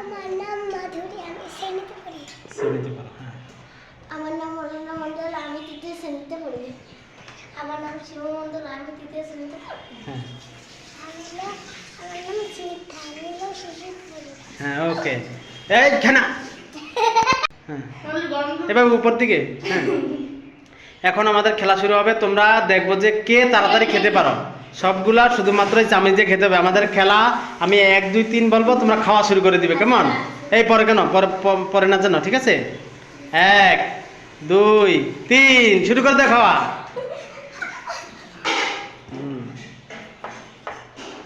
আমার নাম মাধুরী আমি শ্রেণীতে পড়ি। শ্রেণীতে পড়ো হ্যাঁ। আমার নাম মণ্ডল আমি তৃতীয় শ্রেণীতে পড়ি। আমার নাম শিব মণ্ডল আমি তৃতীয় শ্রেণীতে পড়ি। হ্যাঁ। আমি আমার নাম স্মিতা আমি পড়ি হ্যাঁ ওকে। এই খানা! হ্যাঁ। এবার উপর দিকে। হ্যাঁ। এখন আমাদের খেলা শুরু হবে তোমরা দেখব যে কে তাড়াতাড়ি খেতে পারো। সবগুলা শুধুমাত্র দিয়ে খেতে হবে। আমাদের খেলা, আমি এক, দুই, তিন বলব, তোমরা খাওয়া শুরু করে দিবে, কেমন? এই পরে কেন? পরে না জানো, ঠিক আছে? এক, দুই, তিন, শুরু করে দে খাওয়া।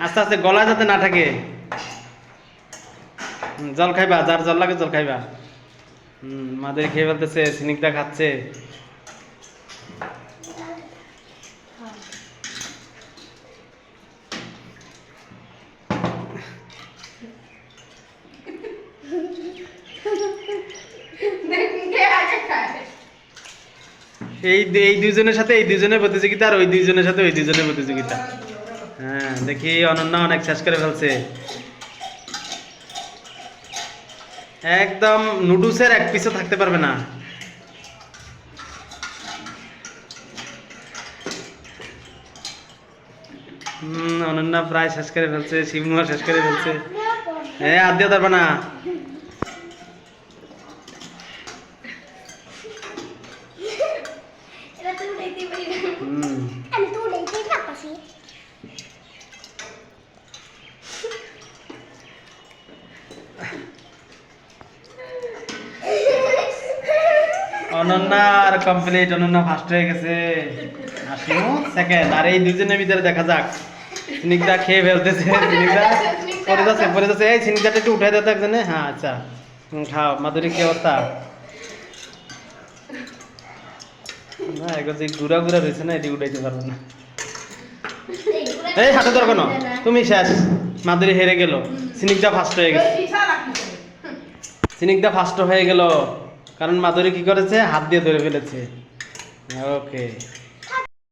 আস্তে আস্তে গলা যাতে না থাকে জল খাইবা, যার জল লাগে জল খাইবা। হুম, মাদের খেয়ে ফেলতেছে, সিনিকটা খাচ্ছে। এই এই দুইজনের সাথে এই দুইজনের প্রতিযোগিতা আর ওই দুইজনের সাথে ওই দুইজনের প্রতিযোগিতা। হ্যাঁ দেখি অনন্যা অনেক শেষ করে ফেলছে। একদম নুডলসের এক পিসও থাকতে পারবে না। অনন্যা প্রায় শেষ করে ফেলছে শিবনুয়া শেষ করে ফেলছে। হ্যাঁ আর দিয়ে পারবে না এটা তো উড়াইতে পারি না হম আমি আর কমপ্লিট অনন্যা ফার্স্ট হয়ে গেছে। আসিমু সেকেন্ড আর এই দুজনের ভিতরে দেখা যাক। সিনিকদা খেয়ে ফেলতেছে সিনিকদা পরে যাচ্ছে পরে যাচ্ছে। এই সিনিকদাটা একটু উঠাই দিতে একজনে। হ্যাঁ আচ্ছা। খাও মাধুরী, কি অবস্থা? না না এই হাতে ধর তুমি শেষ মাদুরি হেরে গেল। সিনিকদা ফার্স্ট হয়ে গেছে। সিনিকদা ফার্স্ট হয়ে গেল। কারণ মাদুরী কি করেছে? হাত দিয়ে ধরে ফেলেছে। ওকে।